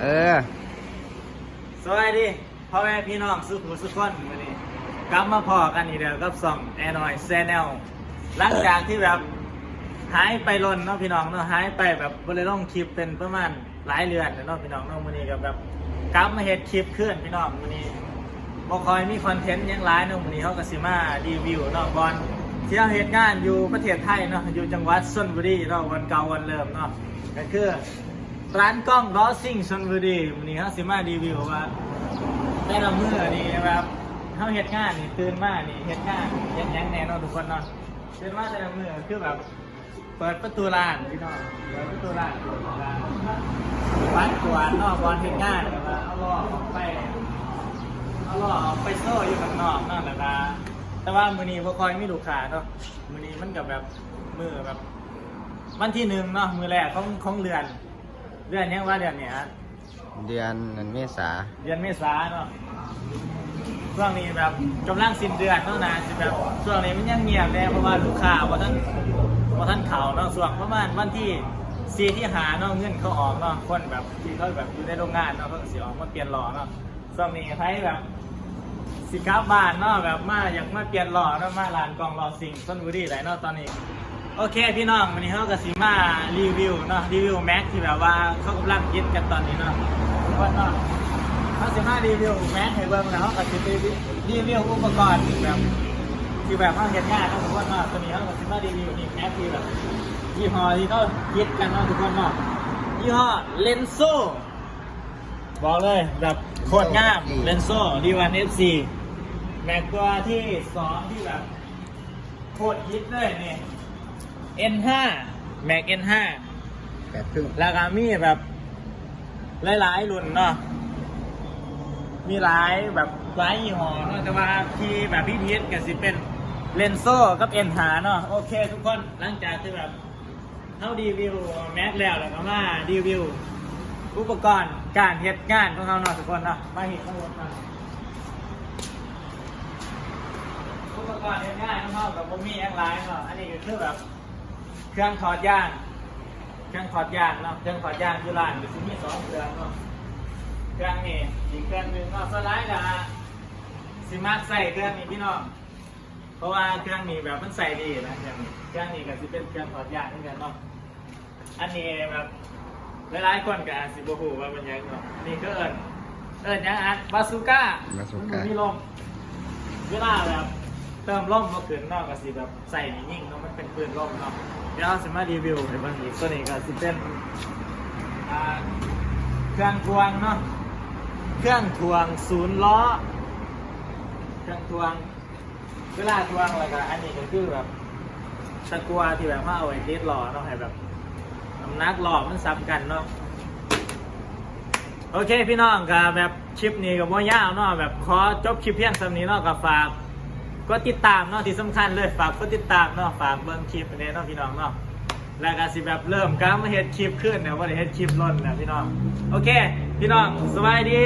เออ สวัสดีพ่อแม่พี่น้องสุขุสุขคนวันนี้กลับมาพอกันอีกแล้วกับส่องแอนอยแซนแนลหลังจากที่แบบหายไปลนเนาะพี่น้องเนาะหายไปแบบบริลองคลิปเป็นประมาณหลายเดือนเนาะพี่น้องเนาะวันนี้ก็แบบกลับมาเฮ็ดคลิปขึ้นพี่น้องวันนี้บ่คอยมีคอนเทนต์ยังหลายเนาะวันนี้เขาก็สิมารีวิวเนาะบอลที่เราเฮ็ดงานอยู่ประเทศไทยเนาะอยู่จังหวัดชลบุรีเนาะวันเก่าวันเริ่มเนาะก็คือ ร้านกล้องลอซิ่งชนบุรีวันนี้เขาสิมารีวิวว่าได้ละเมื่อนี่แบบเขาเฮ็ดงานนี่ตื่นมากนี่เฮ็ดงานเฮ็ดยังแน่เนอนทุกคนเนาะตื่นมากแต่ละเมื่อคือแบบเปิดประตูร้านพี่น้องเปิดประตูร้านร้านกวนเนอกบอลเฮ็ดงานแบบว่าเอาล้อออกไปเอาล้อออกไปโซ่อยู่ข้างนอกนั่นแหละนะแต่ว่ามื้อนี้บ่ค่อยมีลูกค้าเนาะมื้อนี้มันกับแบบมือแบบ วันที่หนึ่งเนาะมือแรกของของเดือน เดือนยังว่าเดือนเนี้ยเดือนเมษาเดือนเมษาเนาะช่วงนี้แบบกำลังสิ้นเดือนเนาะนะสิแบบช่วงนี้มันยังเงียบแน่เพราะว่าลูกค้าว่าท่านว่าท่านเขาเนาะช่วงประมาณวันที่สี่ที่หาเนาะเงินเขาออกเนาะคนแบบที่เขาแบบอยู่ในโรงงานเนาะเขาก็สิออกมาเปลี่ยนหล่อเนาะช่วงนี้ใครแบบสิกลับบ้านเนาะแบบมาอยากมาเปลี่ยนหล่อเนาะมาร้านกองหล่อสิงห์ชนบุรีไหนเนาะตอนนี้ โอเคพี่น้องวันนี้เขาก็สิมารีวิวเนาะรีวิวแม็กที่แบบว่าเขากำลังยึดกันตอนนี้เนาะทุกคนเนาะเขาสิมารีวิวแม็กให้เบิ่งแล้วเขาก็สิไปรีวิวอุปกรณ์แบบที่แบบเขาเห็นงานเนาะทุกคนเนาะตัวนี้เขาก็สิมารีวิวนี่แม็กที่แบบยี่ห้อที่เขายึดกันเนาะทุกคนเนาะยี่ห้อเลนโซบอกเลยแบบโคตรงามเลนโซดีวันเอฟซีแม็กตัวที่สองที่แบบโคตรฮิตเลยนี่ N5 Mac N5 แปดครึ่งแล้วก็มีแบบหลายๆรุ่นเนาะมีหลายแบบหลายยี่ห้อเนาะแต่ว่าที่แบบพี่พีทก็สิเป็นเลนโซกับ N5 เนาะโอเค ทุกคนหลังจากที่แบบเข้ารีวิวแม็กแล้วแล้วก็มารีวิวอุปกรณ์การเฮ็ดงานของเขาเนาะทุกคนเนาะมาเห็นข้างบนกันอุปกรณ์เฮ็ดงานของเขากับผมมีแองไลน์เนาะอันนี้ก็คือแบบ เครื่องถอดยาง เครื่องถอดยางเนาะ เครื่องถอดยางอยู่ร้านอยู่ที่มีสองเครื่องเนาะ เครื่องนี้อีกเครื่องหนึ่งเนาะสไลด์นะฮะสิมาใส่เครื่องนี้พี่น้อง เพราะว่าเครื่องนี้แบบมันใส่ดีนะเครื่องนี้เครื่องนี้ก็สิเป็นเครื่องถอดยางเหมือนกันเนาะ อันนี้แบบหลายๆคนก็อาจสิบ่ฮู้ว่ามันหยังเนาะนี่ก็เอิ้นเอิ้นหยังอะบาซูก้าบาซูก้านมีลมเวลาแบบ เติมลมมาขึ้นนอกก็สิแบบใส่นี่ยิ่งเนาะมันเป็นปืนลมเนาะเดี๋ยวเราสิมารีวิวในบางทีตัวนี้ก็สิเป็นอ่าเครื่องทวงเนาะเครื่องทวงศูนย์ล้อ เครื่องทวง เวลาทวงอะไรก็อันนี้ก็คือแบบตะกัวที่แบบว่าเอาไว้ติดล้อเนาะให้แบบน้ำหนักล้อมันซ้ำกันเนาะโอเคพี่น้องกับแบบคลิปนี้กับว่ายาวเนาะแบบขอจบคลิปเพียงสำนี้เนาะกับฝาก ก็ติดตามเนาะที่สำคัญเลยฝากกดติดตามเนาะฝากเบิ้งคลิปนี้เนาะพี่น้องเนาะแล้วก็สิแบบเริ่มกล้ามาเฮ็ดคลิปขึ้นเนี่ยว่าเฮ็ดคลิปล้นนะพี่น้องโอเค พี่น้องสบายดี